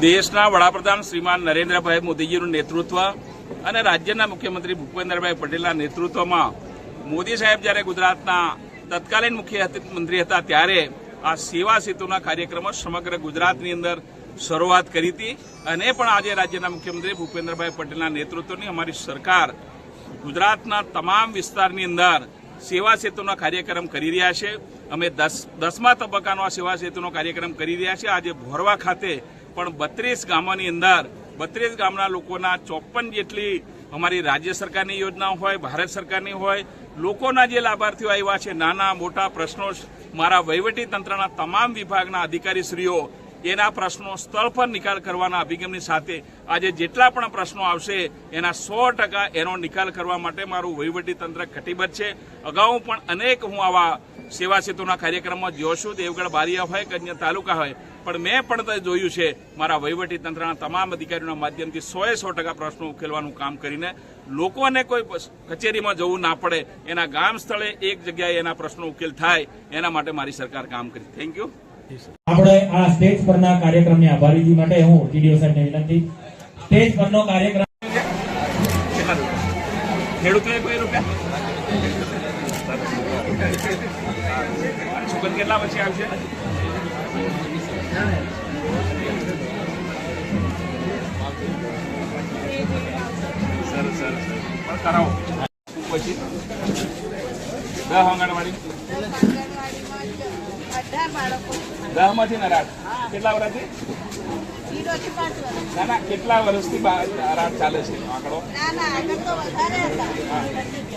દેશના વડાપ્રધાન શ્રીમાન નરેન્દ્રભાઈ મોદીજીનું નેતૃત્વ અને રાજ્યના મુખ્યમંત્રી ભૂપેન્દ્રભાઈ પટેલના નેતૃત્વમાં મોદી સાહેબ જ્યારે ગુજરાતના તત્કાલીન મુખ્યમંત્રી હતા ત્યારે આ સેવા સેતુના કાર્યક્રમો સમગ્ર ગુજરાતની અંદર શરૂઆત કરી હતી અને પણ આજે રાજ્યના મુખ્યમંત્રી ભૂપેન્દ્રભાઈ પટેલના નેતૃત્વની અમારી સરકાર ગુજરાતના તમામ વિસ્તારની અંદર સેવા સેતુનો કાર્યક્રમ કરી રહ્યા છે. અમે દસ દસમા તબક્કાનો આ સેવા સેતુનો કાર્યક્રમ કરી રહ્યા છે આજે ભોરવા ખાતે પણ બત્રીસ ગામોની અંદર, બત્રીસ ગામના લોકોના ચોપન જેટલી અમારી રાજ્ય સરકારની યોજના હોય, ભારત સરકારની હોય, લોકોના જે લાભાર્થીઓ આવ્યા છે, નાના, મોટા પ્રશ્નો મારા વહીવટી તંત્રના તમામ વિભાગના અધિકારીશ્રીઓ, એના પ્રશ્નો સ્થળ પર નિકાલ કરવાના અભિગમની સાથે આજે જેટલા પણ પ્રશ્નો આવશે, એના સો ટકા એનો નિકાલ કરવા માટે મારું વહીવટી તંત્ર કટિબદ્ધ છે. અગાઉ પણ અનેક હું આવા સેવા સેતુના કાર્યક્રમમાં જોશું દેવગઢ બારિયા હોય કે અન્ય તાલુકા હોય. પણ મેં પણ જોયું છે મારા વહીવટી તંત્રના તમામ અધિકારીઓના માધ્યમથી સોએ સો ટકા પ્રશ્નો ઉકેલવાનું કામ કરીને લોકોને કોઈ કચેરીમાં જવું ના પડે. એના ગામ સ્થળે એક જગ્યાએ એના પ્રશ્નો ઉકેલ થાય. એના માટે મારી સરકાર કામ કરી. થેન્ક યુ આપણે આ સ્ટેજ પરના કાર્યક્રમની આભારીજી માટે હું ટીડીઓ સાહેબને વિનંતી. સ્ટેજ પરનો કાર્યક્રમ ખેડૂતોએ કોઈ રૂપિયા? સુગંધ કેટલા પછી આવશે? સરસ સરસ પણ કરાવો. પછી? દહ આંગણવાડી. દહમાંથી ના રાત કેટલા વર્ષથી ઝીરો થી પાંચ વર્ષ ના ના કેટલા વર્ષથી બા- ચાલે છે? આંકડો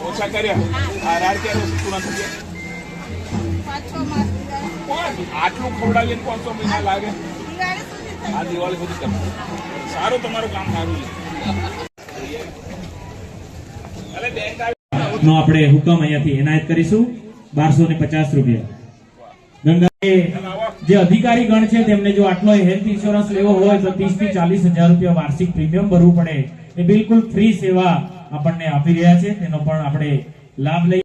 ઓછા કર્યા? આ ક્યારે પૂર્ણ થઈ ગયા? પાંચ છ માસથી કોણ? આટલું ખવડાવીએ ને પાંચસો મહિના લાગે. આ દિવાળી સુધી કરવું. સારું તમારું કામ સારું છે. નો આપણે હુકમ અહીંયાથી એનાયત કરીશું. બારસો ને પચાસ રૂપિયા. જે અધિકારી ગણ છે તેમને જો આટલો હેલ્થ ઇન્સ્યોરન્સ લેવો હોય તો ત્રીસથી ચાલીસ હજાર રૂપિયા વાર્ષિક પ્રીમિયમ ભરવું પડે. એ બિલકુલ ફ્રી સેવા આપણને આપી રહ્યા છે. તેનો પણ આપણે લાભ લઈ